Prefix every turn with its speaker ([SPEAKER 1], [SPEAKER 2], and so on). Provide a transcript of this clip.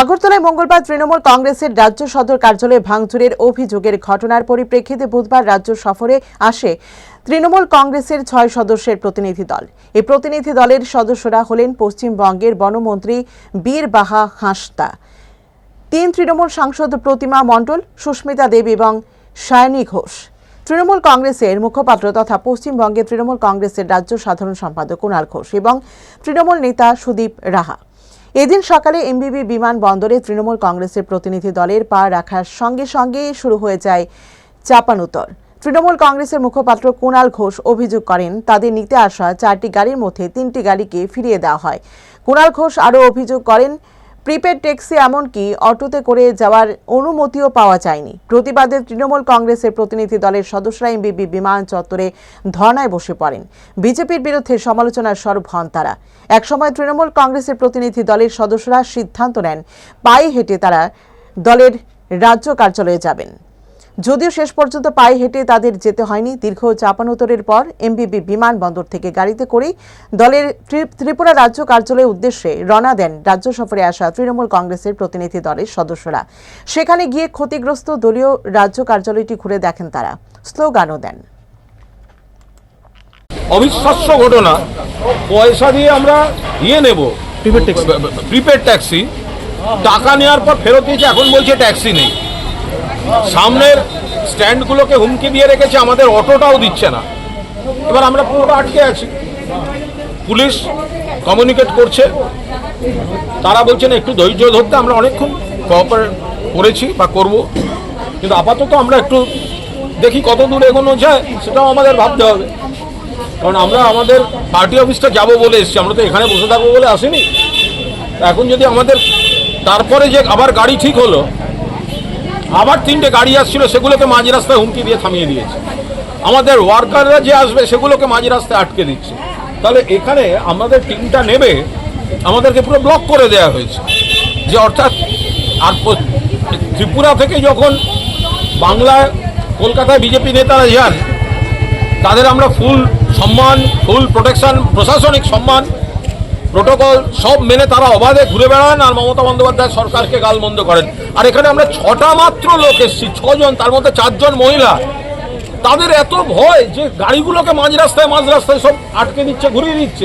[SPEAKER 1] আগরতলায় মঙ্গলবার তৃণমূল কংগ্রেসের রাজ্য সদর কার্যালয়ে ভাঙচুরের অভিযোগের ঘটনার পরিপ্রেক্ষিতে বুধবার রাজ্য সফরে আসে তৃণমূল কংগ্রেসের ছয় সদস্যের প্রতিনিধি দল। এই প্রতিনিধি দলের সদস্যরা হলেন পশ্চিমবঙ্গের বনমন্ত্রী বীর বাহা হাঁসদা, তিন তৃণমূল সাংসদ প্রতিমা মণ্ডল, সুস্মিতা দেব এবং সায়নী ঘোষ। তৃণমূল কংগ্রেসের মুখপাত্র তথা পশ্চিমবঙ্গে তৃণমূল কংগ্রেসের রাজ্য সাধারণ সম্পাদক কুণাল ঘোষ এবং তৃণমূল নেতা সুদীপ রাহা। এদিন সকালে এমবিবি বিমান বন্দরে তৃণমূল কংগ্রেসের প্রতিনিধি দলের পা রাখার সঙ্গে সঙ্গে শুরু হয়ে যায় চাপানুতর তৃণমূল কংগ্রেসের মুখপাত্র কুণাল ঘোষ অভিযোগ করেন, তাদের নিতে আসা চারটি গাড়ির মধ্যে তিনটি গাড়িকে ফিরিয়ে দেওয়া হয়। কুণাল ঘোষ আরও অভিযোগ করেন প্রিপেড ট্যাক্সি এমনকি অটোতে করে যাওয়ার অনুমতিও পাওয়া যায়নি। প্রতিবাদে তৃণমূল কংগ্রেসের প্রতিনিধি দলের সদস্যরা এমবিবি বিমান চত্বরে ধর্নায় বসে পড়েন। বিজেপির বিরুদ্ধে সমালোচনার স্বরূপ হন তারা। একসময় তৃণমূল কংগ্রেসের প্রতিনিধি দলের সদস্যরা সিদ্ধান্ত নেন, পায়ে হেঁটে তারা দলের রাজ্য কার্যালয়ে যাবেন। যদিও শেষ পর্যন্ত পায়ে হেঁটে তাদের যেতে হয়নি দীর্ঘ চাপানোতরের পর এমবিবি বিমানবন্দর থেকে গাড়িতে করেই দলের ত্রিপুরা রাজ্য কার্যালয়ের উদ্দেশ্যে রওনা দেন রাজ্য সফরে আসা তৃণমূল কংগ্রেসের প্রতিনিধি দলের সদস্যরা। সেখানে গিয়ে ক্ষতিগ্রস্ত দলীয় রাজ্য কার্যালয়টি ঘুরে দেখেন তারা। স্লোগানও দেন।
[SPEAKER 2] অবিশ্বাস্য ঘটনা পয়সা দিয়ে আমরা ইয়ে নেব। প্রিপেড ট্যাক্সি টাকা নেওয়ার পর ফেরত দিয়েছে এখন বলছে ট্যাক্সি নেই। সামনের স্ট্যান্ডগুলোকে হুমকি দিয়ে রেখেছে, আমাদের অটোটাও দিচ্ছে না। এবার আমরা পুরোটা আটকে আছি। পুলিশ কমিউনিকেট করছে। তারা বলছেন একটু ধৈর্য ধরতে আমরা অনেকক্ষণ কোঅপারেট করেছি বা করব। কিন্তু আপাতত আমরা একটু দেখি কত দূর এগোনো যায়, সেটাও আমাদের ভাবতে হবে। কারণ আমরা আমাদের পার্টি অফিসটা যাব বলে এসেছি। আমরা তো এখানে বসে থাকব বলে আসিনি। এখন যদি আমাদের, তারপরে যে আবার গাড়ি ঠিক হলো আবার তিনটে গাড়ি আসছিল, সেগুলোকে মাঝ রাস্তায় হুমকি দিয়ে থামিয়ে দিয়েছে। আমাদের ওয়ার্কাররা যে আসবে, সেগুলোকে মাঝ রাস্তায় আটকে দিচ্ছে। তাহলে এখানে আমাদের টিমটা নেবে, আমাদেরকে পুরো ব্লক করে দেওয়া হয়েছে। যে অর্থাৎ, আর ত্রিপুরা থেকে যখন বাংলায়, কলকাতায় বিজেপি নেতারা যান, তাদের আমরা ফুল সম্মান ফুল প্রোটেকশন প্রশাসনিক সম্মান প্রোটোকল সব মেনে তারা অবাধে ঘুরে বেড়ান আর মমতা বন্দ্যোপাধ্যায় সরকারকে গালমন্দ করেন। আর এখানে আমরা ছটা মাত্র লোক এসেছি, ছজন, তার মধ্যে চারজন মহিলা। তাদের এত ভয় যে গাড়িগুলোকে মাঝ রাস্তায় মাঝ রাস্তায় সব আটকে দিচ্ছে, ঘুরিয়ে দিচ্ছে।